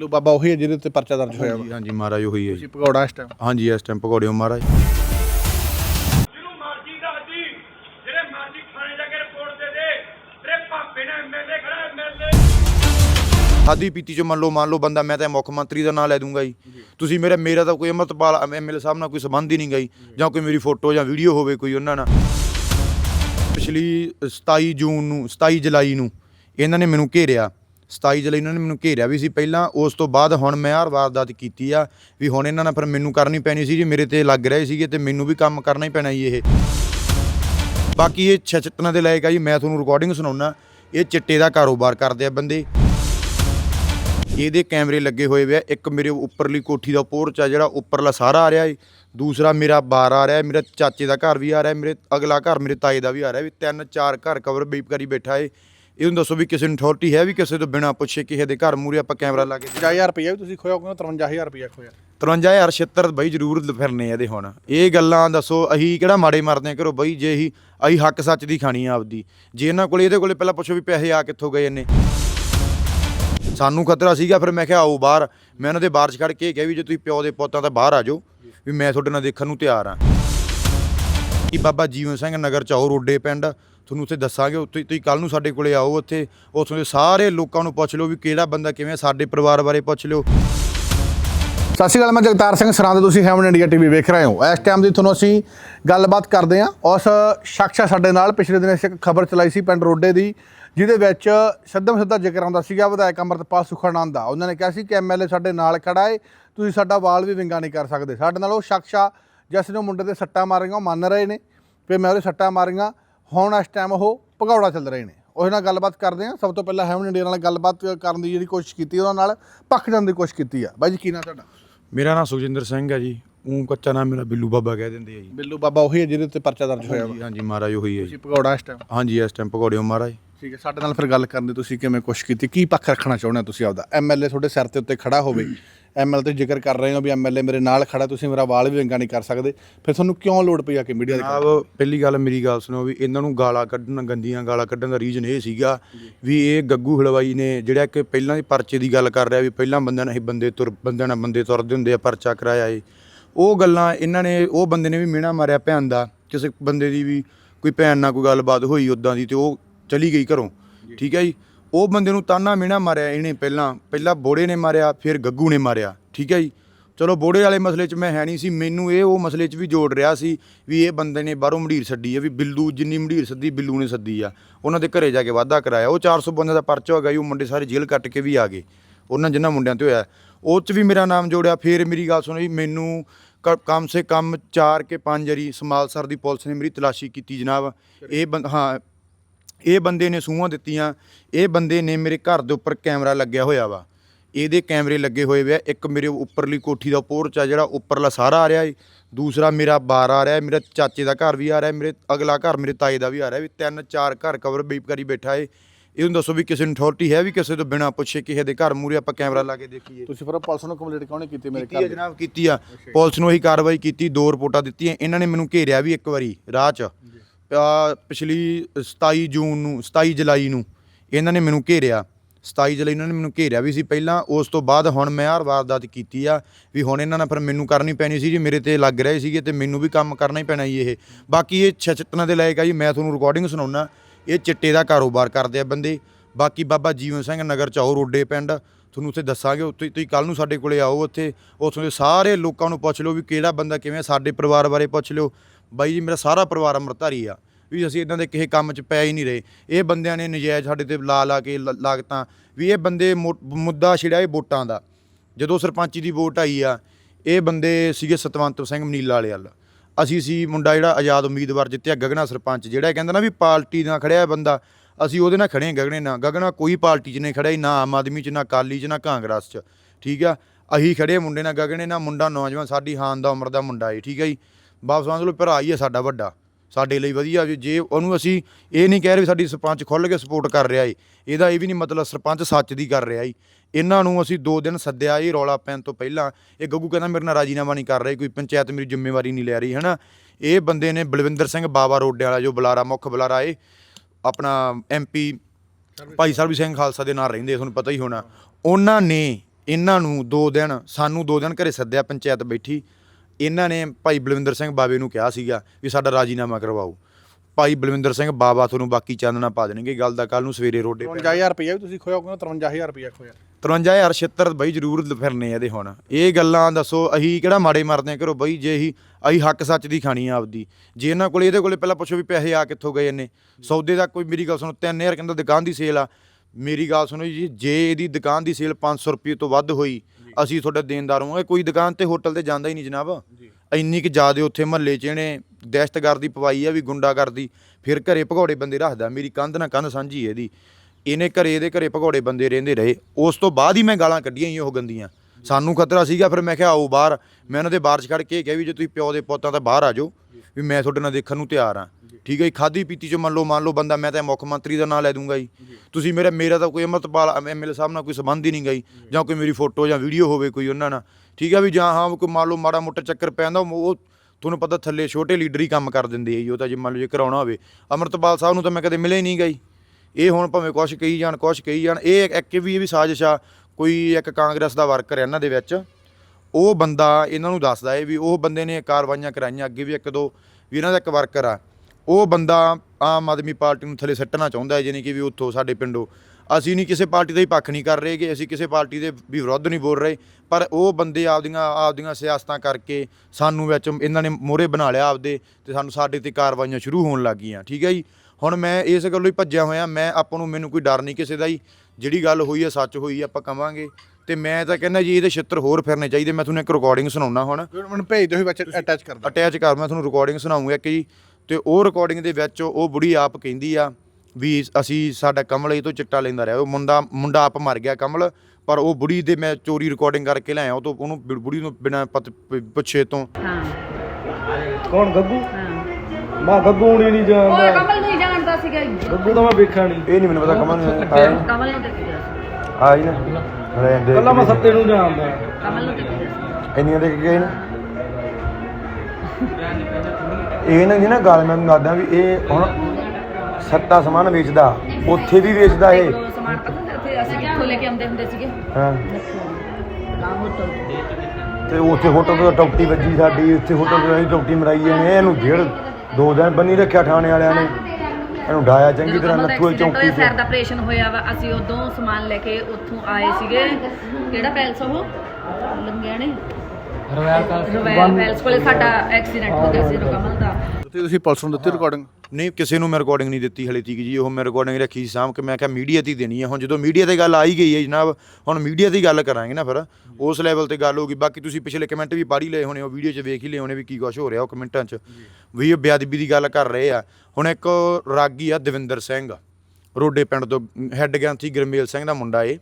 ਬਿੱਲੂ ਬਾਬਾ ਉਹੀ ਹੈ ਜਿਹਦੇ ਉੱਤੇ ਪਰਚਾ ਦਰਜ ਹੋਇਆ ਵਾ। ਹਾਂਜੀ ਹਾਂਜੀ ਮਹਾਰਾਜ ਉਹੀ ਹੈ ਜੀ। ਤੁਸੀਂ ਭਗੌੜਾ ਇਸ ਟਾਈਮ ਹਾਂਜੀ ਇਸ ਟਾਈਮ ਪਕੌੜਿਓ ਮਹਾਰਾਜ। ਜਿਹਨੂੰ ਮਰਜ਼ੀ ਦੱਸ ਦੀ ਜਿਹੜੇ ਮਰਜ਼ੀ ਥਾਣੇ ਜਾ ਕੇ ਰਿਪੋਰਟ ਦੇ ਦੇ ਤੇਰੇ ਭਾਪੇ ਨੇ ਐਮਐਲਏ ਖੜਾ ਐਮਐਲਏ ਖਾਦੀ ਪੀਤੀ ਚ ਮੰਨ ਲਓ ਮੰਨ ਲਓ ਬੰਦਾ ਮੈਂ ਤਾਂ ਮੁੱਖ ਮੰਤਰੀ ਦਾ ਨਾਂ ਲੈ ਦੂੰਗਾ ਜੀ। ਤੁਸੀਂ ਮੇਰੇ ਮੇਰਾ ਤਾਂ ਕੋਈ ਅਮਰਤਪਾਲ ਐਮਐਲਏ ਸਾਹਿਬ ਨਾਲ ਕੋਈ ਸੰਬੰਧ ਹੀ ਨਹੀਂ ਗਈ ਜਾਂ। ਕੋਈ ਮੇਰੀ ਫੋਟੋ ਜਾਂ ਵੀਡੀਓ ਹੋਵੇ ਕੋਈ ਉਹਨਾਂ ਨਾਲ। ਪਿਛਲੀ 27 ਜੂਨ ਨੂੰ 27 ਜੁਲਾਈ ਨੂੰ ਇਹਨਾਂ ਨੇ ਮੈਨੂੰ ਘੇਰਿਆ। 27 ਜੁਲਾਈ ਇਹਨਾਂ ਨੇ ਮੈਨੂੰ ਘੇਰਿਆ ਵੀ ਸੀ ਪਹਿਲਾਂ, ਉਸ ਤੋਂ ਬਾਅਦ ਹੁਣ ਮੈਂ ਹਰ ਵਾਰਦਾਤ ਕੀਤੀ ਆ ਵੀ ਹੁਣ ਇਹਨਾਂ ਨਾਲ ਫਿਰ ਮੈਨੂੰ ਕਰਨੀ ਪੈਣੀ ਸੀ ਜੀ, ਮੇਰੇ ਤੇ ਲੱਗ ਰਹੇ ਸੀਗੇ ਤੇ ਮੈਨੂੰ ਵੀ ਕੰਮ ਕਰਨਾ ਹੀ ਪੈਣਾ ਜੀ ਇਹ। ਬਾਕੀ ਇਹ ਛਚਤਨਾ ਦੇ ਲਾਇਕ ਆ ਜੀ, ਮੈਂ ਤੁਹਾਨੂੰ ਰਿਕਾਰਡਿੰਗ ਸੁਣਾਉਣਾ ਇਹ ਚਿੱਟੇ ਦਾ ਕਾਰੋਬਾਰ ਕਰਦੇ ਆ ਬੰਦੇ। ਇਹਦੇ ਕੈਮਰੇ ਲੱਗੇ ਹੋਏ ਵੇ ਆ, ਇੱਕ ਮੇਰੇ ਉੱਪਰਲੀ ਕੋਠੀ ਦਾ ਪੋਰਚ ਆ ਜਿਹੜਾ ਉੱਪਰਲਾ ਸਾਰਾ ਆ ਰਿਹਾ ਏ, ਦੂਸਰਾ ਮੇਰਾ ਬਾਰ ਆ ਰਿਹਾ ਮੇਰਾ ਚਾਚੇ ਦਾ ਘਰ ਵੀ ਆ ਰਿਹਾ ਮੇਰੇ ਅਗਲਾ ਘਰ ਮੇਰੇ ਤਾਏ ਦਾ ਵੀ ਆ ਰਿਹਾ ਵੀ ਤਿੰਨ ਚਾਰ ਘਰ ਕਵਰ ਬੀਪ ਕਰੀ ਬੈਠਾ ਏ ਇਹਨੂੰ ਦੱਸੋ ਵੀ ਕਿਸੇ ਨੂੰ ਅਥਾਰਟੀ ਹੈ ਵੀ ਕਿਸੇ ਤੋਂ ਬਿਨਾ ਪੁੱਛੇ ਕਿਸੇ ਦੇ ਘਰ ਮੂਰੇ ਆਪਾਂ ਕੈਮਰਾ ਲਾ ਕੇ 50000 ਰੁਪਇਆ ਵੀ ਤੁਸੀਂ ਖੋਇਆ ਹੋਗਾ 53000 ਰੁਪਇਆ ਖੋਇਆ। 53076 ਬਈ ਜ਼ਰੂਰ ਫਿਰਨੇ ਆ ਇਹਦੇ ਹੁਣ। ਇਹ ਗੱਲਾਂ ਦੱਸੋ ਅਹੀ ਕਿਹੜਾ ਮਾੜੇ ਮਰਦੇ ਘਰੋਂ ਬਈ ਜੇ ਅਹੀ ਅਹੀ ਹੱਕ ਸੱਚ ਦੀ ਖਾਣੀ ਆ ਆਪਦੀ। ਜੇ ਇਹਨਾਂ ਕੋਲੇ ਇਹਦੇ ਕੋਲੇ ਪਹਿਲਾਂ ਪੁੱਛੋ ਵੀ ਪੈਸੇ ਆ ਕਿੱਥੋਂ ਗਏ ਇਹਨੇ ਸਾਨੂੰ ਖਤਰਾ ਸੀਗਾ ਫਿਰ ਮੈਂ ਕਿਹਾ ਆਓ ਬਾਹਰ। ਮੈਂ ਉਹਨਾਂ ਦੇ ਬਾਹਰ ਖੜ ਕੇ ਕਿਹਾ ਵੀ ਜੇ ਤੁਸੀਂ ਪਿਓ ਦੇ ਪੁੱਤਾਂ ਤਾਂ ਬਾਹਰ ਆ ਜਾਓ ਵੀ ਮੈਂ ਤੁਹਾਡੇ ਨਾਲ ਦੇਖਣ ਨੂੰ ਤਿਆਰ ਆ। ਕਿ ਬਾਬਾ ਜੀਵਨ ਸਿੰਘ ਨਗਰ ਚ ਆਓ ਰੋਡੇ ਪਿੰਡ। ਤੁਹਾਨੂੰ ਉੱਥੇ ਦੱਸਾਂਗੇ ਉੱਥੇ ਤੁਸੀਂ ਕੱਲ ਨੂੰ ਸਾਡੇ ਕੋਲੇ ਆਓ ਉੱਥੇ ਉੱਥੋਂ ਦੇ ਸਾਰੇ ਲੋਕਾਂ ਨੂੰ ਪੁੱਛ ਲਓ ਵੀ ਕਿਹੜਾ ਬੰਦਾ ਕਿਵੇਂ ਆ, ਸਾਡੇ ਪਰਿਵਾਰ ਬਾਰੇ ਪੁੱਛ ਲਿਓ। ਸਤਿ ਸ਼੍ਰੀ ਅਕਾਲ ਮੈਂ ਜਗਤਾਰ ਸਿੰਘ ਸਰਾਂ ਤੁਸੀਂ ਹੈਵਨ ਇੰਡੀਆ ਟੀਵੀ ਵੇਖ ਰਹੇ ਹੋ। ਇਸ ਟਾਈਮ ਦੀ ਤੁਹਾਨੂੰ ਅਸੀਂ ਗੱਲਬਾਤ ਕਰਦੇ ਹਾਂ। ਉਸ ਸ਼ਖਸ ਆ ਸਾਡੇ ਨਾਲ ਪਿਛਲੇ ਦਿਨ ਅਸੀਂ ਇੱਕ ਖਬਰ ਚਲਾਈ ਸੀ ਪਿੰਡ ਰੋਡੇ ਦੀ ਜਿਹਦੇ ਵਿੱਚ ਸਿੱਧਮ ਸਿੱਧਾ ਜ਼ਿਕਰ ਆਉਂਦਾ ਸੀਗਾ ਵਿਧਾਇਕ ਅੰਮ੍ਰਿਤਪਾਲ ਸੁਖਾਨੰਦ ਦਾ। ਉਹਨਾਂ ਨੇ ਕਿਹਾ ਸੀ ਕਿ ਐਮਐਲਏ ਸਾਡੇ ਨਾਲ ਖੜਾ ਏ ਤੁਸੀਂ ਸਾਡਾ ਵਾਲ ਵੀ ਵਿੰਗਾ ਨਹੀਂ ਕਰ ਸਕਦੇ। ਸਾਡੇ ਨਾਲ ਉਹ ਸ਼ਖਸ ਆ ਜਿਸ ਨੇ ਮੁੰਡੇ ਤੇ ਸੱਟਾਂ ਮਾਰੀਆਂ ਉਹ ਮੰਨ ਰਹੇ ਨੇ। ਵੀ ਮੈਂ ਉਹਦੇ ਸੱਟਾਂ ਮਾਰੀਆਂ ਹੁਣ ਇਸ ਟਾਈਮ ਉਹ ਭਗੌੜਾ ਚੱਲ ਰਹੇ ਨੇ। ਉਹਦੇ ਨਾਲ ਗੱਲਬਾਤ ਕਰਦੇ ਹਾਂ ਸਭ ਤੋਂ ਪਹਿਲਾਂ ਹੈਵਨ ਇੰਡੀਆ ਨਾਲ ਗੱਲਬਾਤ ਕਰਨ ਦੀ ਜਿਹੜੀ ਕੋਸ਼ਿਸ਼ ਕੀਤੀ ਉਹਨਾਂ ਨਾਲ ਪੱਖ ਜਾਣ ਦੀ ਕੋਸ਼ਿਸ਼ ਕੀਤੀ ਆ। ਬਾਈ ਜੀ ਕੀ ਨਾਂ ਤੁਹਾਡਾ? ਮੇਰਾ ਨਾਮ ਸੁਖਜਿੰਦਰ ਸਿੰਘ ਹੈ ਜੀ। ਉਹ ਕੱਚਾ ਨਾਮ ਮੇਰਾ ਬਿੱਲੂ ਬਾਬਾ ਕਹਿ ਦਿੰਦੇ ਆ ਜੀ। ਬਿੱਲੂ ਬਾਬਾ ਉਹੀ ਹੈ ਜਿਹਦੇ ਉੱਤੇ ਪਰਚਾ ਦਰਜ ਹੋਇਆ ਵਾ। ਹਾਂਜੀ ਮਹਾਰਾਜ ਉਹੀ ਹੈ ਜੀ। ਤੁਸੀਂ ਭਗੌੜਾ ਇਸ ਟਾਈਮ ਹਾਂਜੀ ਇਸ ਟਾਈਮ ਪਕੌੜਿਓ ਮਹਾਰਾਜ। ਠੀਕ ਹੈ ਸਾਡੇ ਨਾਲ ਫਿਰ ਗੱਲ ਕਰਨ ਦੀ ਤੁਸੀਂ ਕਿਵੇਂ ਕੋਸ਼ਿਸ਼ ਕੀਤੀ? ਕੀ ਪੱਖ ਰੱਖਣਾ ਚਾਹੁੰਦੇ ਹੋ ਤੁਸੀਂ ਆਪਦਾ? ਐਮਐਲਏ ਤੁਹਾਡੇ ਸਿਰ ਤੇ ਉੱਤੇ ਖੜਾ ਹੋਵੇ। ਐਮਐਲਏ ਤੇ ਜ਼ਿਕਰ ਕਰ ਰਹੇ ਹੋ ਵੀ ਐਮਐਲਏ ਮੇਰੇ ਨਾਲ ਖੜਾ ਤੁਸੀਂ ਮੇਰਾ ਵਾਲ ਵੀ ਵਿੰਗਾ ਨਹੀਂ ਕਰ ਸਕਦੇ। ਫਿਰ ਤੁਹਾਨੂੰ ਕਿਉਂ ਲੋੜ ਪਈ ਆ ਕਿ ਮੀਡੀਆ ਦੇ ਜਨਾਬ ਪਹਿਲੀ ਗੱਲ ਮੇਰੀ ਗੱਲ ਸੁਣੋ ਵੀ ਇਹਨਾਂ ਨੂੰ ਗਾਲਾਂ ਕੱਢਣ ਗੰਦੀਆਂ ਗਾਲਾਂ ਕੱਢਣ ਦਾ ਰੀਜ਼ਨ ਇਹ ਸੀਗਾ ਵੀ ਇਹ ਗੱਗੂ ਹਲਵਾਈ ਨੇ ਜਿਹੜਾ ਕਿ ਪਹਿਲਾਂ ਦੀ ਪਰਚੇ ਦੀ ਗੱਲ ਕਰ ਰਿਹਾ ਵੀ ਪਹਿਲਾਂ ਬੰਦਿਆਂ ਨਾਲ ਇਹ ਬੰਦੇ ਤੁਰ ਬੰਦਿਆਂ ਨਾਲ ਬੰਦੇ ਤੁਰਦੇ ਹੁੰਦੇ ਆ ਪਰਚਾ ਕਰਾਇਆ ਏ ਉਹ ਗੱਲਾਂ ਇਹਨਾਂ ਨੇ ਉਹ ਬੰਦੇ ਨੇ ਵੀ ਮਿਹਣਾ ਮਾਰਿਆ ਭੈਣ ਦਾ ਕਿਸੇ ਬੰਦੇ ਦੀ ਵੀ ਕੋਈ ਭੈਣ ਨਾਲ ਕੋਈ ਗੱਲਬਾਤ ਹੋਈ ਉਦਾਂ ਦੀ ਤੇ ਉਹ ਚਲੀ ਗਈ ਘਰੋਂ। ਠੀਕ ਹੈ ਜੀ? ਉਹ ਬੰਦੇ ਨੂੰ ਤਾਨਾ ਮਿਹਣਾ ਮਾਰਿਆ ਇਹਨੇ ਪਹਿਲਾਂ। ਪਹਿਲਾਂ ਬੋੜੇ ਨੇ ਮਾਰਿਆ ਫਿਰ ਗੱਗੂ ਨੇ ਮਾਰਿਆ। ਠੀਕ ਹੈ ਜੀ? ਚਲੋ ਬੋੜੇ ਵਾਲੇ ਮਸਲੇ 'ਚ ਮੈਂ ਹੈ ਨਹੀਂ ਸੀ। ਮੈਨੂੰ ਇਹ ਉਹ ਮਸਲੇ 'ਚ ਵੀ ਜੋੜ ਰਿਹਾ ਸੀ ਵੀ ਇਹ ਬੰਦੇ ਨੇ ਬਾਹਰੋਂ ਮੰਡੀਰ ਛੱਡੀ ਆ ਵੀ ਬਿੱਲੂ ਜਿੰਨੀ ਮੰਡੀਰ ਸੱਦੀ ਬਿੱਲੂ ਨੇ ਸੱਦੀ ਆ। ਉਹਨਾਂ ਦੇ ਘਰੇ ਜਾ ਕੇ ਵਾਅਦਾ ਕਰਾਇਆ। ਉਹ 400 ਬੰਦੇ ਦਾ ਪਰਚਾ ਹੋ ਗਿਆ ਜੀ ਉਹ ਮੁੰਡੇ ਸਾਰੇ ਜੇਲ੍ਹ ਕੱਟ ਕੇ ਵੀ ਆ ਗਏ। ਉਹਨਾਂ ਜਿਨ੍ਹਾਂ ਮੁੰਡਿਆਂ ਤੇ ਹੋਇਆ। ਉਹ 'ਚ ਵੀ ਮੇਰਾ ਨਾਮ ਜੋੜਿਆ। ਫਿਰ ਮੇਰੀ ਗੱਲ ਸੁਣੋ ਜੀ ਮੈਨੂੰ ਕਮ ਸੇ ਕਮ 4 ਕੇ 5 ਵਾਰੀ ਸਮਾਲਸਰ ਦੀ ਪੁਲਿਸ ਨੇ ਮੇਰੀ ਤਲਾਸ਼ੀ ਕੀਤੀ ਜਨਾਬ। ਇਹ ਹਾਂ। ਇਹ ਬੰਦੇ ਨੇ ਸੂਹਾਂ ਦਿੱਤੀਆਂ ਇਹ ਬੰਦੇ ਨੇ ਮੇਰੇ ਘਰ ਦੇ ਉੱਪਰ ਕੈਮਰਾ ਲੱਗਿਆ ਹੋਇਆ ਵਾ। ਇਹਦੇ ਕੈਮਰੇ ਲੱਗੇ ਹੋਏ ਵੇ ਆ ਇੱਕ ਮੇਰੇ ਉੱਪਰਲੀ ਕੋਠੀ ਦਾ ਪੋਰਚ ਆ ਜਿਹੜਾ ਉੱਪਰਲਾ ਸਾਰਾ ਆ ਰਿਹਾ ਏ ਦੂਸਰਾ ਮੇਰਾ ਬਾਰ ਆ ਰਿਹਾ ਮੇਰੇ ਚਾਚੇ ਦਾ ਘਰ ਵੀ ਆ ਰਿਹਾ ਮੇਰੇ ਅਗਲਾ ਘਰ ਮੇਰੇ ਤਾਏ ਦਾ ਵੀ ਆ ਰਿਹਾ ਵੀ ਤਿੰਨ ਚਾਰ ਘਰ ਕਵਰ ਬੀਪ ਕਰੀ ਬੈਠਾ ਏ। ਇਹਨੂੰ ਦੱਸੋ ਵੀ ਕਿਸੇ ਨੂੰ ਅਥਾਰਟੀ ਹੈ ਵੀ ਕਿਸੇ ਤੋਂ ਬਿਨਾ ਪੁੱਛੇ ਕਿਸੇ ਦੇ ਘਰ ਮੂਰੇ ਆਪਾਂ ਕੈਮਰਾ ਲਾ ਕੇ ਦੇਖੀਏ? ਤੁਸੀਂ ਫਿਰ ਪੁਲਿਸ ਨੂੰ ਕੰਪਲੀਟ ਕਿਉਂ ਨਹੀਂ ਕੀਤੀ ਮੇਰੇ ਕੀਤੀ ਘਰ ਜਨਾਬ ਕੀਤੀ ਆ। ਪੁਲਿਸ ਨੂੰ ਇਹੀ ਕਾਰਵਾਈ ਕੀਤੀ ਦੋ ਰਿਪੋਰਟਾਂ ਦਿੱਤੀਆਂ। ਇਹਨਾਂ ਨੇ ਮੈਨੂੰ ਘੇਰਿਆ ਵੀ ਇੱਕ ਵਾਰੀ ਰਾਹ 'ਚ। ਆ ਪਿਛਲੀ 27 ਜੂਨ ਨੂੰ 27 ਜੁਲਾਈ ਨੂੰ ਇਹਨਾਂ ਨੇ ਮੈਨੂੰ ਘੇਰਿਆ। 27 ਜੁਲਾਈ ਇਹਨਾਂ ਨੇ ਮੈਨੂੰ ਘੇਰਿਆ ਵੀ ਸੀ ਪਹਿਲਾਂ, ਉਸ ਤੋਂ ਬਾਅਦ ਹੁਣ ਮੈਂ ਹਰ ਵਾਰਦਾਤ ਕੀਤੀ ਆ ਵੀ ਹੁਣ ਇਹਨਾਂ ਨਾਲ ਫਿਰ ਮੈਨੂੰ ਕਰਨੀ ਪੈਣੀ ਸੀ ਜੀ, ਮੇਰੇ ਤੇ ਲੱਗ ਰਹੇ ਸੀਗੇ ਤੇ ਮੈਨੂੰ ਵੀ ਕੰਮ ਕਰਨਾ ਹੀ ਪੈਣਾ ਜੀ ਇਹ। ਬਾਕੀ ਇਹ ਛਚਤਨਾ ਦੇ ਲਾਇਕ ਆ ਜੀ, ਮੈਂ ਤੁਹਾਨੂੰ ਰਿਕਾਰਡਿੰਗ ਸੁਣਾਉਣਾ ਇਹ ਚਿੱਟੇ ਦਾ ਕਾਰੋਬਾਰ ਕਰਦੇ ਆ ਬੰਦੇ। ਬਾਕੀ ਬਾਬਾ ਜੀਵਨ ਸਿੰਘ ਨਗਰ ਚ ਆਓ ਰੋਡੇ ਪਿੰਡ, ਤੁਹਾਨੂੰ ਉੱਥੇ ਦੱਸਾਂਗੇ, ਉੱਥੇ ਤੁਸੀਂ ਕੱਲ ਨੂੰ ਸਾਡੇ ਕੋਲੇ ਆਓ ਉੱਥੇ, ਉੱਥੋਂ ਦੇ ਸਾਰੇ ਲੋਕਾਂ ਨੂੰ ਪੁੱਛ ਲਓ ਵੀ ਕਿਹੜਾ ਬੰਦਾ ਕਿਵੇਂ ਸਾਡੇ ਪਰਿਵਾਰ ਬਾਰੇ ਪੁੱਛ ਲਿਓ। ਬਾਈ ਜੀ ਮੇਰਾ ਸਾਰਾ ਪਰਿਵਾਰ ਅੰਮ੍ਰਿਤਧਾਰੀ ਆ। ਵੀ ਅਸੀਂ ਇਦਾਂ ਦੇ ਕਿਸੇ ਕੰਮ 'ਚ ਪੈ ਹੀ ਨਹੀਂ ਰਹੇ। ਇਹ ਬੰਦਿਆਂ ਨੇ ਨਜਾਇਜ਼ ਸਾਡੇ ਤੇ ਲਾ ਲਾ ਕੇ ਲ- ਲਾਗਤਾਂ ਵੀ ਇਹ ਬੰਦੇ ਮੁ- ਮੁੱਦਾ ਛਿੜਿਆ ਇਹ ਵੋਟਾਂ ਦਾ। ਜਦੋਂ ਸਰਪੰਚੀ ਦੀ ਵੋਟ ਆਈ ਆ ਇਹ ਬੰਦੇ ਸੀਗੇ ਸਤਵੰਤ ਸਿੰਘ ਮਨੀਲਾ ਵਾਲੇ ਵੱਲ। ਅਸੀਂ ਸੀ ਮੁੰਡਾ ਜਿਹੜਾ ਆਜ਼ਾਦ ਉਮੀਦਵਾਰ ਜਿੱਤਿਆ ਗਗਨਾ ਸਰਪੰਚ ਜਿਹੜਾ ਇਹ ਕਹਿੰਦਾ ਨਾ ਵੀ ਪਾਰਟੀ ਨਾਲ ਖੜਿਆ ਬੰਦਾ ਅਸੀਂ ਉਹਦੇ ਨਾਲ ਖੜੇ ਹਾਂ ਗਗਨੇ ਨਾਲ। ਗਗਨਾ ਕੋਈ ਪਾਰਟੀ 'ਚ ਨਹੀਂ ਖੜਿਆ ਜੀ, ਨਾ ਆਮ ਆਦਮੀ 'ਚ ਨਾ ਅਕਾਲੀ 'ਚ ਨਾ ਕਾਂਗਰਸ 'ਚ। ਠੀਕ ਆ? ਅਸੀਂ ਖੜੇ ਮੁੰਡੇ ਨਾਲ ਗਗਨੇ ਨਾਲ ਮੁੰਡਾ ਨੌਜਵਾਨ ਸਾਡੀ ਹਾਨ ਦਾ ਉਮਰ ਦਾ ਮੁੰਡਾ ਏ ਠੀਕ ਆ ਜੀ? ਬਾਪ ਸਮਝ ਲਓ ਭਰਾ ਹੀ ਹੈ ਸਾਡਾ ਵੱਡਾ। ਸਾਡੇ ਲਈ ਵਧੀਆ ਵੀ ਜੇ ਉਹਨੂੰ ਅਸੀਂ ਇਹ ਨਹੀਂ ਕਹਿ ਰਹੇ ਵੀ ਸਾਡੀ ਸਰਪੰਚ ਖੁੱਲ੍ਹ ਕੇ ਸਪੋਰਟ ਕਰ ਰਿਹਾ ਏ। ਇਹਦਾ ਇਹ ਵੀ ਨਹੀਂ ਮਤਲਬ ਸਰਪੰਚ ਸੱਚ ਦੀ ਕਰ ਰਿਹਾ ਏ। ਇਹਨਾਂ ਨੂੰ ਅਸੀਂ ਦੋ ਦਿਨ ਸੱਦਿਆ, ਇਹ ਰੌਲਾ ਪੈਣ ਤੋਂ ਪਹਿਲਾਂ ਇਹ ਗੱਗੂ ਕਹਿੰਦਾ ਮੇਰੇ ਨਾਲ ਰਾਜੀਨਾਮਾ ਨਹੀਂ ਕਰ ਰਹੀ, ਕੋਈ ਪੰਚਾਇਤ ਮੇਰੀ ਜ਼ਿੰਮੇਵਾਰੀ ਨਹੀਂ ਲੈ ਰਹੀ, ਹਨਾ। ਇਹ ਬੰਦੇ ਨੇ ਬਲਵਿੰਦਰ ਸਿੰਘ ਬਾਵਾ ਰੋਡੇ ਵਾਲਾ, ਜੋ ਬੁਲਾਰਾ, ਮੁੱਖ ਬੁਲਾਰਾ ਏ, ਆਪਣਾ ਐਮਪੀ ਭਾਈ ਸਰਬੀ ਸਿੰਘ ਖਾਲਸਾ ਦੇ ਨਾਲ ਰਹਿੰਦੇ, ਤੁਹਾਨੂੰ ਪਤਾ ਹੀ ਹੋਣਾ। ਉਹਨਾਂ ਨੇ ਇਹਨਾਂ ਨੂੰ 2 ਦਿਨ, ਸਾਨੂੰ 2 ਦਿਨ ਘਰੇ ਸੱਦਿਆ, ਪੰਚਾਇਤ ਬੈਠੀ। ਇਹਨਾਂ ਨੇ ਭਾਈ ਬਲਵਿੰਦਰ ਸਿੰਘ ਬਾਵੇ ਨੂੰ ਕਿਹਾ ਸੀਗਾ ਵੀ ਸਾਡਾ ਰਾਜੀਨਾਮਾ ਕਰਵਾਓ। ਭਾਈ ਬਲਵਿੰਦਰ ਸਿੰਘ ਬਾਬਾ ਤੁਹਾਨੂੰ ਬਾਕੀ ਚਾਨਣਾ ਪਾ ਦੇਣਗੇ ਗੱਲ ਦਾ ਕੱਲ ਨੂੰ ਸਵੇਰੇ ਰੋਡੇ 53000 ਰੁਪਏ ਵੀ ਤੁਸੀਂ ਖੋਇਆ ਹੋਊਗਾ 53000 ਰੁਪਏ ਖੋਇਆ? 53000 76 ਬਈ ਜ਼ਰੂਰ ਫਿਰਨੇ ਇਹਦੇ ਹੁਣ। ਇਹ ਗੱਲਾਂ ਦੱਸੋ ਅਸੀਂ ਕਿਹੜਾ ਮਾੜੇ ਮਰਦੇ ਆ? ਕਰੋ ਬਈ ਜੇ ਅਸੀਂ ਅਸੀਂ ਹੱਕ ਸੱਚ ਦੀ ਖਾਣੀ ਆ ਆਪਦੀ। ਜੇ ਇਹਨਾਂ ਕੋਲੇ ਇਹਦੇ ਕੋਲੇ ਪਹਿਲਾਂ ਪੁੱਛੋ ਵੀ ਪੈਸੇ ਆ ਕਿੱਥੋਂ ਗਏ ਨੇ ਸੌਦੇ ਦਾ ਕੋਈ ਮੇਰੀ ਗੱਲ ਸੁਣੋ 3000 ਕਹਿੰਦਾ ਦੁਕਾਨ ਦੀ ਸੇਲ ਆ। ਮੇਰੀ ਗੱਲ ਸੁਣੋ ਜੀ ਜੇ ਇਹਦੀ ਦੁਕਾਨ ਦੀ ਸੇਲ 500 ਰੁਪਏ ਤੋਂ ਵੱਧ ਹੋਈ ਅਸੀਂ ਤੁਹਾਡਾ ਦੇਣਦਾਰ ਹੋਵਾਂਗੇ। ਕੋਈ ਦੁਕਾਨ ਤੇ ਹੋਟਲ ਤੇ ਜਾਂਦਾ ਹੀ ਨਹੀਂ ਜਨਾਬ। ਇੰਨੀ ਕਿ ਜ਼ਿਆਦੇ ਉੱਥੇ ਮਹੱਲੇ 'ਚ ਇਹਨੇ ਦਹਿਸ਼ਤਗਰਦੀ ਪਵਾਈ ਆ ਵੀ ਗੁੰਡਾਗਰਦੀ ਫਿਰ ਘਰੇ ਭਗੌੜੇ ਬੰਦੇ ਰੱਖਦਾ। ਮੇਰੀ ਕੰਧ ਨਾਲ ਕੰਧ ਸਾਂਝੀ ਇਹਦੀ। ਇਹਨੇ ਘਰੇ ਇਹਦੇ ਘਰੇ ਭਗੌੜੇ ਬੰਦੇ ਰਹਿੰਦੇ ਰਹੇ। ਉਸ ਤੋਂ ਬਾਅਦ ਹੀ ਮੈਂ ਗਾਲਾਂ ਕੱਢੀਆਂ ਹੀ ਉਹ ਗੰਦੀਆਂ। ਸਾਨੂੰ ਖਤਰਾ ਸੀਗਾ। ਫਿਰ ਮੈਂ ਕਿਹਾ ਆਓ ਬਾਹਰ। ਮੈਂ ਉਹਨਾਂ ਦੇ ਬਾਹਰ 'ਚ ਖੜ ਕੇ ਕਿਹਾ ਵੀ ਜੇ ਤੁਸੀਂ ਪਿਓ ਦੇ ਪੁੱਤਾਂ ਤਾਂ ਬਾਹਰ ਆ ਜਾਓ। ਵੀ ਮੈਂ ਤੁਹਾਡੇ ਨਾਲ ਦੇਖਣ ਨੂੰ ਤਿਆਰ ਆ ਠੀਕ ਹੈ ਜੀ ਖਾਦੀ ਪੀਤੀ ਚ ਮੰਨ ਲਓ ਮੰਨ ਲਓ ਬੰਦਾ ਮੈਂ ਤਾਂ ਮੁੱਖ ਮੰਤਰੀ ਦਾ ਨਾਂ ਲੈ ਦੂੰਗਾ ਜੀ। ਤੁਸੀਂ ਮੇਰਾ ਮੇਰਾ ਤਾਂ ਕੋਈ ਅਮਰਤਪਾਲ ਐਮਐਲਏ ਸਾਹਿਬ ਨਾਲ ਕੋਈ ਸੰਬੰਧ ਹੀ ਨਹੀਂ ਗਈ ਜਾਂ। ਕੋਈ ਮੇਰੀ ਫੋਟੋ ਜਾਂ ਵੀਡੀਓ ਹੋਵੇ ਕੋਈ ਉਹਨਾਂ ਨਾਲ। ਠੀਕ ਹੈ ਵੀ ਜਾਂ ਹਾਂ ਕੋਈ ਮੰਨ ਲਓ ਮਾੜਾ ਮੋਟਾ ਚੱਕਰ ਪੈਂਦਾ ਉਹ ਉਹ ਤੁਹਾਨੂੰ ਪਤਾ ਥੱਲੇ ਛੋਟੇ ਲੀਡਰ ਹੀ ਕੰਮ ਕਰ ਦਿੰਦੇ ਆ ਜੀ ਉਹ ਤਾਂ ਜੇ ਮੰਨ ਲਓ ਜੇ ਕਰਾਉਣਾ ਹੋਵੇ। ਅਮਰਤਪਾਲ ਸਾਹਿਬ ਨੂੰ ਤਾਂ ਮੈਂ ਕਦੇ ਮਿਲੇ ਹੀ ਨਹੀਂ ਗਈ ਇਹ ਹੁਣ ਭਾਵੇਂ ਕੁਛ ਕਹੀ ਜਾਣ ਕੁਛ ਕਹੀ ਜਾਣ ਇਹ ਇੱਕ- ਇੱਕ ਵੀ ਇਹ ਵੀ ਸਾਜ਼ਿਸ਼ ਆ ਕੋਈ ਇੱਕ ਕਾਂਗਰਸ ਦਾ ਵਰਕਰ ਹੈ ਇਹਨਾਂ ਦੇ ਵਿੱਚ। ਉਹ ਬੰਦਾ ਇਹਨਾਂ ਨੂੰ ਦੱਸਦਾ ਹੈ ਵੀ ਉਹ ਬੰਦੇ ਨੇ ਕਾਰਵਾਈਆਂ ਕਰਾਈਆਂ, ਅੱਗੇ ਵੀ ਇੱਕ ਦੋ ਵੀ ਇਹਨਾਂ ਦਾ ਇੱਕ ਵਰਕਰ ਆ। ਉਹ ਬੰਦਾ ਆਮ ਆਦਮੀ ਪਾਰਟੀ ਨੂੰ ਥੱਲੇ ਸੱਟਣਾ ਚਾਹੁੰਦਾ ਹੈ ਜਾਣੀ ਕਿ ਵੀ ਉੱਥੋਂ ਸਾਡੇ ਪਿੰਡੋਂ। ਅਸੀਂ ਨਹੀਂ ਕਿਸੇ ਪਾਰਟੀ ਦਾ ਹੀ ਪੱਖ ਨਹੀਂ ਕਰ ਰਹੇ ਕਿ ਅਸੀਂ ਕਿਸੇ ਪਾਰਟੀ ਦੇ ਵੀ ਵਿਰੁੱਧ ਨਹੀਂ ਬੋਲ ਰਹੇ। ਪਰ ਉਹ ਬੰਦੇ ਆਪਦੀਆਂ ਆਪਦੀਆਂ ਸਿਆਸਤਾਂ ਕਰਕੇ ਸਾਨੂੰ ਵਿੱਚ ਇਹਨਾਂ ਨੇ ਮੋਹਰੇ ਬਣਾ ਲਿਆ ਆਪਦੇ ਤੇ ਸਾਨੂੰ ਸਾਡੇ ਤੇ ਕਾਰਵਾਈਆਂ ਸ਼ੁਰੂ ਹੋਣ ਲੱਗ ਗਈਆਂ ਠੀਕ ਹੈ ਜੀ? ਹੁਣ ਮੈਂ ਇਸ ਗੱਲੋਂ ਹੀ ਭੱਜਿਆ ਹੋਇਆ, ਮੈਂ ਆਪਾਂ ਨੂੰ, ਮੈਨੂੰ ਕੋਈ ਡਰ ਨਹੀਂ ਕਿਸੇ ਦਾ ਹੀ ਜਿਹੜੀ ਗੱਲ ਹੋਈ ਹੈ ਸੱਚ ਹੋਈ ਆਪਾਂ ਕਵਾਂਗੇ। ਤੇ ਮੈਂ ਤਾਂ ਕਹਿੰਦਾ ਜੀ ਇਹਦੇ ਛਿੱਤਰ ਹੋਰ ਫਿਰਨੇ ਚਾਹੀਦੇ ਮੈਂ ਤੁਹਾਨੂੰ ਇੱਕ ਰਿਕਾਰਡਿੰਗ ਸੁਣਾਉਣਾ ਹੁਣ। ਮੈਨੂੰ ਭੇਜ ਦਿਓ ਵਿੱਚ ਅਟੈਚ ਕਰ ਦਿਓ ਅਟੈਚ ਕਰ ਮੈਂ ਤੁਹਾਨੂੰ ਰਿਕਾਰਡਿੰਗ ਸੁਣਾਉਂਗਾ ਕਿ ਜੀ। ਤੇ ਉਹ ਰਿਕਾਰਡਿੰਗ ਦੇ ਵਿੱਚ ਉਹ ਬੁੜੀ ਆਪ ਕਹਿੰਦੀ ਆ ਵੀ ਅਸੀਂ ਸਾਡਾ ਕਮਲ ਇਹ ਤੋਂ ਚਿੱਟਾ ਲੈਂਦਾ ਰਿਹਾ। ਉਹ ਮੁੰਡਾ ਮੁੰਡਾ ਆਪ ਮਰ ਗਿਆ ਕਮਲ ਪਰ ਉਹ ਬੁੜੀ ਦੇ ਮੈਂ ਚੋਰੀ ਰਿਕਾਰਡਿੰਗ ਕਰਕੇ ਲਿਆਇਆ ਉਹ ਤੋਂ ਉਹਨੂੰ ਬੁ- ਬੁੜੀ ਨੂੰ ਬਿਨਾਂ ਪਤ ਪ- ਪੁੱਛੇ ਤੋਂ। ਹਾਂ। ਕੌਣ ਗੱਗੂ? ਹਾਂ। ਮੈਂ ਗੱਗੂ ਨਹੀਂ ਉਹ ਜਾਣਦਾ ਕਮਲ ਨਹੀਂ ਜਾਣਦਾ ਸੀਗਾ। ਗੱਗੂ ਤਾਂ ਮੈਂ ਵੇਖਿਆ ਨਹੀਂ। ਇਹ ਨਹੀਂ ਮੈਨੂੰ ਪਤਾ ਕਮਲ ਨੂੰ ਕਮਲ ਨੂੰ ਦੇਖੀ ਗਿਆ ਆਈ ਨਾ। ਰਹਿੰਦੇ ਕੱਲਾ ਮੈਂ ਸੱਤੇ ਨੂੰ ਜਾਣਦਾ। ਕਮਲ ਨੂੰ ਇੰਨੀਆਂ ਦੇ ਕੇ ਗਏ ਨੇ। ਇਹ ਨਾ ਜੀ ਨਾ ਗੱਲ ਮੈਂ ਦੱਸਦਾ ਵੀ ਇਹ ਹੁਣ ਸੱਤਾ ਸਮਾਨ ਵੇਚਦਾ ਉੱਥੇ ਵੀ ਵੇਚਦਾ ਇਹ। ਉਹ ਸਮਾਨ ਪਤਾ ਇੱਥੇ ਅਸੀਂ ਕਿੱਥੋਂ ਲੈ ਕੇ ਆਉਂਦੇ ਹੁੰਦੇ ਸੀਗੇ? ਹਾਂ। ਰਾਮ ਹੋਟਲ। ਤੇ ਉੱਥੇ ਹੋਟਲ ਤੋਂ ਟੌਪਟੀ ਵੱਜੀ ਸਾਡੀ ਉੱਥੇ ਹੋਟਲ ਤੋਂ ਅਸੀਂ ਟੌਪਟੀ ਮਰਾਈ ਜਾਂਦੇ ਇਹਨੂੰ ਡੇਢ ਦੋ ਦਿਨ ਬੰਨੀ ਰੱਖਿਆ ਥਾਣੇ ਵਾਲਿਆਂ ਨੇ। ਇਹਨੂੰ ਡਾਇਆ ਚੰਗੀ ਤਰ੍ਹਾਂ ਨੱਥੂ ਚੌਂਕੀ ਸਿਰ ਦਾ ਆਪਰੇਸ਼ਨ ਹੋਇਆ ਵਾ ਅਸੀਂ ਉਦੋਂ ਸਮਾਨ ਲੈ ਕੇ ਉੱਥੋਂ ਆਏ ਸੀਗੇ। ਕਿਹੜਾ ਪੈਲਸ ਉਹ? ਲੰਗਿਆ ਨੇ ਰੋਇਲ ਪੈਲਸ। ਕੋਲੇ ਸਾਡਾ ਐਕਸੀਡੈਂਟ ਹੋ ਗਿਆ ਸੀ ਰਕਮਲ ਦਾ ਤੇ ਤੁਸੀਂ ਪੁਲਿਸ ਨੂੰ ਦਿੱਤੀ ਰਿਕਾਰਡਿੰਗ ਨਹੀਂ ਕਿਸੇ ਨੂੰ ਮੈਂ ਰਿਕਾਰਡਿੰਗ ਨਹੀਂ ਦਿੱਤੀ ਹਲੇ ਤੀਕ ਜੀ ਉਹ ਮੈਂ ਰਿਕਾਰਡਿੰਗ ਰੱਖੀ ਸੀ ਸਾਂਭ ਕੇ ਮੈਂ ਕਿਹਾ ਮੀਡੀਆ ਤੇ ਹੀ ਦੇਣੀ ਹੈ ਹੁਣ ਜਦੋਂ ਮੀਡੀਆ ਤੇ ਗੱਲ ਆਈ ਗਈ ਹੈ ਜਨਾਬ ਹੁਣ ਮੀਡੀਆ ਦੀ ਗੱਲ ਕਰਾਂਗੇ ਨਾ ਫਿਰ। ਉਸ ਲੈਵਲ ਤੇ ਗੱਲ ਹੋਗੀ ਬਾਕੀ ਤੁਸੀਂ ਪਿਛਲੇ ਕਮੈਂਟ ਵੀ ਪੜ੍ਹ ਹੀ ਲਏ ਹੋਣੇ ਉਹ ਵੀਡੀਓ 'ਚ ਵੇਖ ਹੀ ਲਏ ਹੋਣੇ ਵੀ ਕੀ ਕੁਛ ਹੋ ਰਿਹਾ ਉਹ ਕਮੈਂਟਾਂ 'ਚ। ਵੀ ਇਹ ਬੇਅਦਬੀ ਦੀ ਗੱਲ ਕਰ ਰਹੇ ਆ। ਹੁਣ ਇੱਕ ਰਾਗੀ ਆ ਦਵਿੰਦਰ ਸਿੰਘ। ਰੋਡੇ ਪਿੰਡ ਤੋਂ ਹੈੱਡ ਗ੍ਰੰਥੀ ਗਰਮੇਲ ਸਿੰਘ ਦਾ ਮੁੰਡਾ ਏ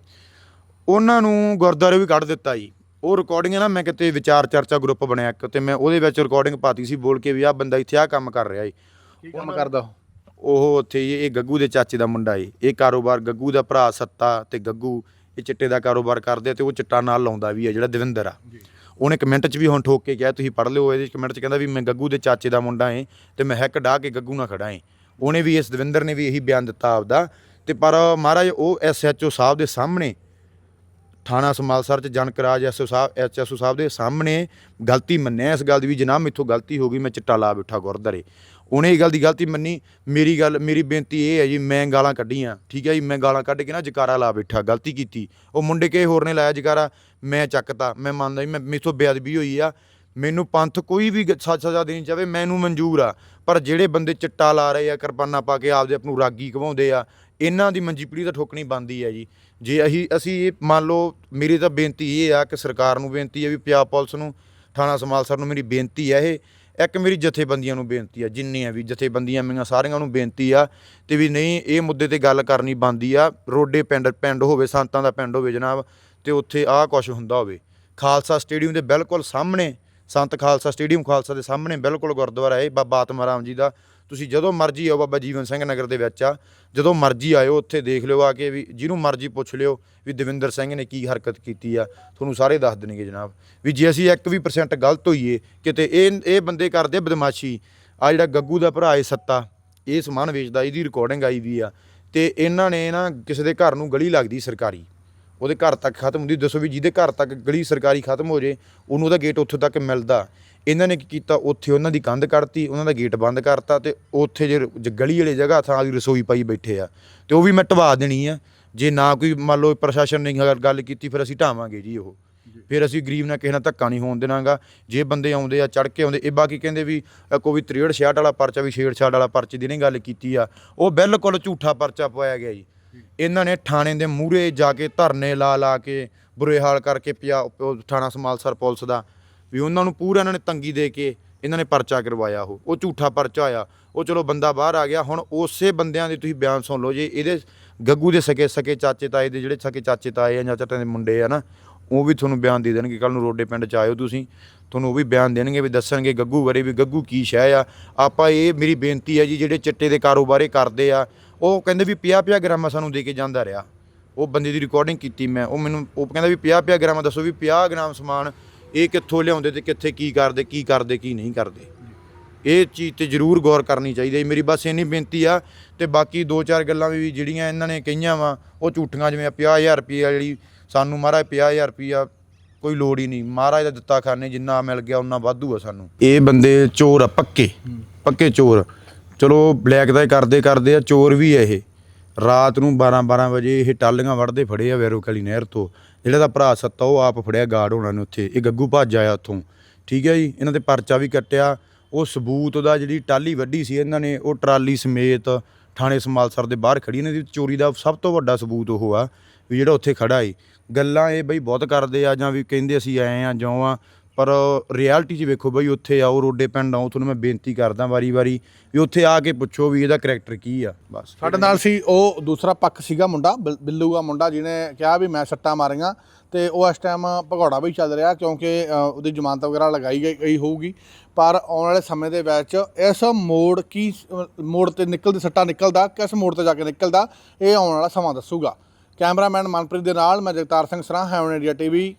ਉਹਨਾਂ ਨੂੰ ਗੁਰਦੁਆਰੇ ਵੀ ਕੱਢ ਦਿੱਤਾ ਜੀ। ਉਹ ਰਿਕਾਰਡਿੰਗ ਨਾ ਮੈਂ ਕਿਤੇ ਵਿਚਾਰ ਚਰਚਾ ਗਰੁੱਪ ਬਣਿਆ ਇੱਕ ਤੇ ਮੈਂ ਉਹਦੇ ਵਿੱਚ ਰਿਕਾਰਡਿੰਗ ਪਾਤੀ ਸੀ ਬੋਲ ਕੇ ਵੀ ਆਹ ਬੰਦਾ ਇੱਥੇ ਆਹ ਕੰਮ ਕਰ ਰਿਹਾ ਏ ਕੀ ਕੰਮ ਕਰਦਾ ਉਹ। ਉਹ ਉੱਥੇ ਜੀ ਇਹ ਗੱਗੂ ਦੇ ਚਾਚੇ ਦਾ ਮੁੰਡਾ ਏ। ਇਹ ਕਾਰੋਬਾਰ ਗੱਗੂ ਦਾ ਭਰਾ ਸੱਤਾ ਤੇ ਗੱਗੂ ਇਹ ਚਿੱਟੇ ਦਾ ਕਾਰੋਬਾਰ ਕਰਦੇ ਆ ਤੇ ਉਹ ਚਿੱਟਾ ਨਾਲ ਲਾਉਂਦਾ ਵੀ ਆ ਜਿਹੜਾ ਦਵਿੰਦਰ ਆ। ਉਹਨੇ ਕਮੈਂਟ 'ਚ ਵੀ ਹੁਣ ਠੋਕ ਕੇ ਕਿਹਾ ਤੁਸੀਂ ਪੜ੍ਹ ਲਿਓ ਇਹਦੇ ਕਮੈਂਟ 'ਚ ਕਹਿੰਦਾ ਵੀ ਮੈਂ ਗੱਗੂ ਦੇ ਚਾਚੇ ਦਾ ਮੁੰਡਾ ਏ ਤੇ ਮੈਂ ਹੈਕ ਡਾ ਕੇ ਗੱਗੂ ਨਾਲ ਖੜਾ ਏ। ਉਹਨੇ ਵੀ ਇਸ ਦਵਿੰਦਰ ਨੇ ਵੀ ਇਹੀ ਬਿਆਨ ਦਿੱਤਾ ਆਪਦਾ। ਤੇ ਪਰ ਮਹਾਰਾਜ ਉਹ ਐਸਐਚਓ ਸਾਹਿਬ ਦੇ ਸਾਹਮਣੇ ਥਾਣਾ ਸਮਾਲਸਰ ਚ ਜਨਕ ਜਨਕਰਾਜ ਐਸਓ ਸਾਹਿਬ ਐਚਐਸਓ ਸਾਹਿਬ ਦੇ ਸਾਹਮਣੇ ਗਲਤੀ ਮੰਨਿਆ ਇਸ ਗੱਲ ਦੀ ਵੀ ਜਨਾਬ ਮੇਥੋਂ ਗਲਤੀ ਹੋ ਗਈ, ਮੈਂ ਚਿੱਟਾ ਲਾ ਬਿਠਾ ਗੁਰਦਾਰੇ। ਉਹਨੇ ਇਹ ਗੱਲ ਦੀ ਗਲਤੀ ਮੰਨੀ, ਮੇਰੀ ਗੱਲ, ਮੇਰੀ ਬੇਨਤੀ ਇਹ ਹੈ ਜੀ, ਮੈਂ ਗਾਲਾਂ ਕੱਢੀਆਂ, ਠੀਕ ਹੈ ਜੀ, ਮੈਂ ਗਾਲਾਂ ਕੱਢ ਕੇ ਨਾ ਜਕਾਰਾ ਲਾ ਬੈਠਾ, ਗਲਤੀ ਕੀਤੀ। ਉਹ ਮੁੰਡੇ ਕੇ ਹੋਰ ਨੇ ਲਾਇਆ ਜਕਾਰਾ, ਮੈਂ ਚੱਕਤਾ, ਮੈਂ ਮੰਨਦਾ ਜੀ, ਮੈਂ ਮੇਥੋਂ ਬੇਅਦਬੀ ਹੋਈ ਆ। ਮੈਨੂੰ ਪੰਥ ਕੋਈ ਵੀ ਗ- ਸਜ਼ਾ ਦੇਣੀ ਚਾਹੇ ਮੈਨੂੰ ਮਨਜ਼ੂਰ ਆ। ਪਰ ਜਿਹੜੇ ਬੰਦੇ ਚਿੱਟਾ ਲਾ ਰਹੇ ਆ, ਕਿਰਪਾਨਾਂ ਪਾ ਕੇ ਆਪਦੇ ਆਪ ਨੂੰ ਰਾਗੀ ਘਵਾਉਂਦੇ ਆ ਇਹਨਾਂ ਦੀ ਮੰਜੀ ਪੀੜੀ ਤਾਂ ਠੋਕਣੀ ਬੰਦੀ ਹੈ ਜੀ। ਜੇ ਅਸੀਂ ਅਸੀਂ ਇਹ ਮੰਨ ਲਓ, ਮੇਰੀ ਤਾਂ ਬੇਨਤੀ ਇਹ ਆ ਕਿ ਸਰਕਾਰ ਨੂੰ ਬੇਨਤੀ ਹੈ ਵੀ ਪੰਜਾਬ ਪੁਲਿਸ ਨੂੰ, ਥਾਣਾ ਸਮਾਲਸਰ ਨੂੰ ਮੇਰੀ ਬੇਨਤੀ ਹੈ ਇਹ। ਇੱਕ ਮੇਰੀ ਜਥੇਬੰਦੀਆਂ ਨੂੰ ਬੇਨਤੀ ਆ ਜਿੰਨੀਆਂ ਵੀ ਜਥੇਬੰਦੀਆਂ ਮੇਰੀਆਂ ਸਾਰੀਆਂ ਨੂੰ ਬੇਨਤੀ ਆ ਤੇ ਵੀ ਨਹੀਂ, ਇਹ ਮੁੱਦੇ ਤੇ ਗੱਲ ਕਰਨੀ ਬੰਦੀ ਆ। ਰੋਡੇ ਪਿੰਡ ਪਿੰਡ ਹੋਵੇ, ਸੰਤਾਂ ਦਾ ਪਿੰਡ ਹੋਵੇ ਜਨਾਬ, ਤੇ ਉੱਥੇ ਆਹ ਕੁਝ ਹੁੰਦਾ ਹੋਵੇ। ਖਾਲਸਾ ਸਟੇਡੀਅਮ ਦੇ ਬਿਲਕੁਲ ਸਾਹਮਣੇ ਸੰਤ ਖਾਲਸਾ ਸਟੇਡੀਅਮ ਖਾਲਸਾ ਦੇ ਸਾਹਮਣੇ ਬਿਲਕੁਲ ਗੁਰਦੁਆਰਾ ਹੈ ਬਾਬਾ ਆਤਮਾ ਰਾਮ ਜੀ ਦਾ। ਤੁਸੀਂ ਜਦੋਂ ਮਰਜ਼ੀ ਆਓ ਬਾਬਾ ਜੀਵਨ ਸਿੰਘ ਨਗਰ ਦੇ ਵਿੱਚ ਆ, ਜਦੋਂ ਮਰਜ਼ੀ ਆਇਓ ਉੱਥੇ ਦੇਖ ਲਿਓ ਆ ਕੇ ਵੀ, ਜਿਹਨੂੰ ਮਰਜ਼ੀ ਪੁੱਛ ਲਿਓ ਵੀ ਦਵਿੰਦਰ ਸਿੰਘ ਨੇ ਕੀ ਹਰਕਤ ਕੀਤੀ ਆ। ਤੁਹਾਨੂੰ ਸਾਰੇ ਦੱਸ ਦੇਣਗੇ ਜਨਾਬ ਵੀ ਜੇ ਅਸੀਂ 1 ਵੀ percent ਗਲਤ ਹੋਈਏ, ਕਿਤੇ ਇਹ ਇਹ ਬੰਦੇ ਕਰਦੇ ਬਦਮਾਸ਼ੀ। ਆ ਜਿਹੜਾ ਗੱਗੂ ਦਾ ਭਰਾ ਏ ਸੱਤਾ, ਇਹ ਸਮਾਨ ਵੇਚਦਾ, ਇਹਦੀ ਰਿਕਾਰਡਿੰਗ ਆਈ ਵੀ ਆ। ਤੇ ਇਹਨਾਂ ਨੇ ਨਾ ਕਿਸੇ ਦੇ ਘਰ ਨੂੰ ਗਲੀ ਲੱਗਦੀ ਸਰਕਾਰੀ। ਉਹਦੇ ਘਰ ਤੱਕ ਖਤਮ ਹੁੰਦੀ ਦੱਸੋ ਵੀ ਜਿਹਦੇ ਘਰ ਤੱਕ ਗਲੀ ਸਰਕਾਰੀ ਖਤਮ ਹੋ ਜੇ ਉਹਨੂੰ ਉਹਦਾ ਗੇਟ ਉੱਥੇ ਤੱਕ ਮਿਲਦਾ। ਇਹਨਾਂ ਨੇ ਕੀ ਕੀਤਾ? ਉੱਥੇ ਉਹਨਾਂ ਦੀ ਕੰਧ ਕੱਢਤੀ ਉਹਨਾਂ ਦਾ ਗੇਟ ਬੰਦ ਕਰਤਾ ਤੇ ਉੱਥੇ ਜੇ ਗਲੀ ਵਾਲੀ ਜਗ੍ਹਾ ਥਾਂ ਦੀ ਰਸੋਈ ਪਾਈ ਬੈਠੇ ਆ। ਤੇ ਉਹ ਵੀ ਮੈਂ ਢਵਾ ਦੇਣੀ ਆ। ਜੇ ਨਾ ਕੋਈ ਮੰਨ ਲਓ ਪ੍ਰਸ਼ਾਸਨ ਨੇ ਗੱਲ- ਗੱਲ ਕੀਤੀ ਫਿਰ ਅਸੀਂ ਢਾਵਾਂਗੇ ਜੀ ਉਹ। ਫਿਰ ਅਸੀਂ ਗਰੀਬ ਨਾਲ ਕਿਸੇ ਨਾਲ ਧੱਕਾ ਨਹੀਂ ਹੋਣ ਦੇਣਾਗਾ। ਜੇ ਬੰਦੇ ਆਉਂਦੇ ਆ ਚੜ ਕੇ ਆਉਂਦੇ ਇਹ ਬਾਕੀ ਕਹਿੰਦੇ ਵੀ ਕੋਈ 63 66 ਵਾਲਾ ਪਰਚਾ ਵੀ ਛੇੜਛਾੜ ਵਾਲਾ ਪਰਚੇ ਦੀ ਨਹੀਂ ਗੱਲ ਕੀਤੀ ਆ। ਉਹ ਬਿਲਕੁਲ ਝੂਠਾ ਪਰਚਾ ਪਵਾਇਆ ਗਿਆ ਜੀ। ਇਹਨਾਂ ਨੇ ਥਾਣੇ ਦੇ ਮੂਹਰੇ ਜਾ ਕੇ ਧਰਨੇ ਲਾ ਲਾ ਕੇ ਬੁਰੇ ਹਾਲ ਕਰਕੇ ਪਿਆ ਥਾਣਾ ਸਮਾਲਸਰ ਪੁਲਿਸ ਦਾ, ਵੀ ਉਹਨਾਂ ਨੂੰ ਪੂਰਾ ਇਹਨਾਂ ਨੇ ਤੰਗੀ ਦੇ ਕੇ ਇਹਨਾਂ ਨੇ ਪਰਚਾ ਕਰਵਾਇਆ ਉਹ ਉਹ ਝੂਠਾ ਪਰਚਾ ਆਇਆ ਉਹ ਚਲੋ ਬੰਦਾ ਬਾਹਰ ਆ ਗਿਆ, ਹੁਣ ਉਸੇ ਬੰਦਿਆਂ ਦੇ ਤੁਸੀਂ ਬਿਆਨ ਸੁਣ ਲਓ, ਜੇ ਇਹਦੇ ਗੱਗੂ ਦੇ ਸਕੇ ਸਕੇ ਚਾਚੇ ਤਾਏ ਦੇ ਜਿਹੜੇ ਸਕੇ ਚਾਚੇ ਤਾਏ ਆ ਜਾਂ ਚਾਚੇ ਦੇ ਮੁੰਡੇ ਆ ਨਾ, ਉਹ ਵੀ ਤੁਹਾਨੂੰ ਬਿਆਨ ਦੇ ਦੇਣਗੇ। ਕੱਲ ਨੂੰ ਰੋਡੇ ਪਿੰਡ ਚ ਆਇਓ ਤੁਸੀਂ, ਤੁਹਾਨੂੰ ਉਹ ਵੀ ਬਿਆਨ ਦੇਣਗੇ ਵੀ ਦੱਸਣਗੇ ਗੱਗੂ ਬਾਰੇ ਵੀ ਗੱਗੂ ਕੀ ਸ਼ੈ ਆ। ਆਪਾਂ ਇਹ ਮੇਰੀ ਬੇਨਤੀ ਹੈ ਜੀ, ਜਿਹੜੇ ਚਿੱਟੇ ਦੇ ਕਾਰੋਬਾਰੇ ਕਰਦੇ ਆ ਉਹ ਕਹਿੰਦੇ ਵੀ 50 50 ਗ੍ਰਾਮਾਂ ਸਾਨੂੰ ਦੇ ਕੇ ਜਾਂਦਾ ਰਿਹਾ। ਉਹ ਬੰਦੇ ਦੀ ਰਿਕਾਰਡਿੰਗ ਕੀਤੀ ਮੈਂ। ਉਹ ਮੈਨੂੰ, ਉਹ ਕਹਿੰਦਾ ਵੀ 50 50 ਗ੍ਰਾਮ ਦੱਸੋ ਵੀ 50 ਗ੍ਰਾਮ ਸਮਾਨ ਇਹ ਕਿੱਥੋਂ ਲਿਆਉਂਦੇ ਤੇ ਕਿੱਥੇ ਕੀ ਕਰਦੇ ਕੀ ਕਰਦੇ, ਕੀ ਨਹੀਂ ਕਰਦੇ। ਇਹ ਚੀਜ਼ ਤੇ ਜ਼ਰੂਰ ਗੌਰ ਕਰਨੀ ਚਾਹੀਦੀ ਹੈ। ਮੇਰੀ ਬਸ ਇੰਨੀ ਬੇਨਤੀ ਆ ਤੇ ਬਾਕੀ ਦੋ ਚਾਰ ਗੱਲਾਂ ਵੀ ਜਿਹੜੀਆਂ ਇਹਨਾਂ ਨੇ ਕਹੀਆਂ ਵਾ, ਉਹ ਝੂਠੀਆਂ ਜਿਵੇਂ 50000 ਰੁਪਏ ਜਿਹੜੀ ਸਾਨੂੰ ਮਹਾਰਾਜ 50000 ਰੁਪਿਆ ਕੋਈ ਲੋੜ ਹੀ ਨਹੀਂ। ਮਹਾਰਾਜ ਦਾ ਦਿੱਤਾ ਖਾਨੇ ਜਿੰਨਾ ਮਿਲ ਗਿਆ ਉਹਨਾਂ ਵਾਧੂ ਆ ਸਾਨੂੰ। ਇਹ ਬੰਦੇ ਚੋਰ ਆ, ਪੱਕੇ ਪੱਕੇ ਚੋਰ। ਚਲੋ ਬਲੈਕ ਦਾ ਹੀ ਕਰਦੇ ਕਰਦੇ ਆ, ਚੋਰ ਵੀ ਆ ਇਹ। ਰਾਤ ਨੂੰ 12 12 ਵਜੇ ਇਹ ਟਾਲੀਆਂ ਵੜਦੇ ਫੜੇ ਆ ਵੈਰੋ ਕਲੀ ਨਹਿਰ ਤੋਂ। ਜਿਹੜਾ ਦਾ ਭਰਾ ਸੱਤਾ, ਉਹ ਆਪ ਫੜਿਆ ਗਾਰਡ ਹੋਣਾ ਨੇ ਉੱਥੇ। ਇਹ ਗੱਗੂ ਭੱਜ ਆਇਆ ਉੱਥੋਂ। ਠੀਕ ਹੈ ਜੀ? ਇਹਨਾਂ ਤੇ ਪਰਚਾ ਵੀ ਕੱਟਿਆ। ਉਹ ਸਬੂਤ ਉਹਦਾ ਜਿਹੜੀ ਟਾਲੀ ਵੱਡੀ ਸੀ ਇਹਨਾਂ ਨੇ, ਉਹ ਟਰਾਲੀ ਸਮੇਤ ਥਾਣੇ ਸਮਾਲਸਰ ਦੇ ਬਾਹਰ ਖੜੀ ਇਹਨਾਂ ਦੀ ਚੋਰੀ ਦਾ ਸਭ ਤੋਂ ਵੱਡਾ ਸਬੂਤ ਉਹ ਆ, ਵੀ ਜਿਹੜਾ ਉੱਥੇ ਖੜਾ ਏ। ਗੱਲਾਂ ਇਹ ਬਈ ਬਹੁਤ ਕਰਦੇ ਆ ਜਾਂ ਵੀ ਕਹਿੰਦੇ ਅਸੀਂ ਆਏ ਆ ਜਿਉਂ ਆ। ਪਰ ਰਿਐਲਿਟੀ 'ਚ ਵੇਖੋ ਬਈ ਉੱਥੇ ਆਓ, ਰੋਡੇ ਪਿੰਡ ਆਓ, ਤੁਹਾਨੂੰ ਮੈਂ ਬੇਨਤੀ ਕਰਦਾ ਵਾਰੀ-ਵਾਰੀ ਵੀ ਉੱਥੇ ਆ ਕੇ ਪੁੱਛੋ ਵੀ ਇਹਦਾ ਕਰੈਕਟਰ ਕੀ ਆ, ਬਸ। ਸਾਡੇ ਨਾਲ ਸੀ, ਉਹ ਦੂਸਰਾ ਪੱਖ ਸੀਗਾ ਮੁੰਡਾ, ਬਿਲ- ਬਿੱਲੂ ਦਾ ਮੁੰਡਾ ਜਿਹਨੇ ਕਿਹਾ ਵੀ ਮੈਂ ਸੱਟਾਂ ਮਾਰੀਆਂ ਤੇ ਉਹ ਇਸ ਟਾਈਮ ਭਗੌੜਾ ਵੀ ਚੱਲ ਰਿਹਾ ਕਿਉਂਕਿ ਉਹਦੀ ਜ਼ਮਾਨਤ ਵਗੈਰਾ ਲਗਾਈ ਗਈ ਗਈ ਹੋਊਗੀ। ਪਰ ਆਉਣ ਵਾਲੇ ਸਮੇਂ ਦੇ ਵਿੱਚ ਇਸ ਮੋੜ ਕੀ, ਮੋੜ ਤੇ ਨਿਕਲਦੀ, ਸੱਟਾ ਨਿਕਲਦਾ, ਕਿਸ ਮੋੜ ਤੇ ਜਾ ਕੇ ਨਿਕਲਦਾ, ਇਹ ਆਉਣ ਵਾਲਾ ਸਮਾਂ ਦੱਸੂਗਾ। ਕੈਮਰਾਮੈਨ ਮਨਪ੍ਰੀਤ ਦੇ ਨਾਲ ਮੈਂ ਜਗਤਾਰ ਸਿੰਘ ਸਰਾਂ ਹੈਵਨ ਇੰਡੀਆ ਟੀਵੀ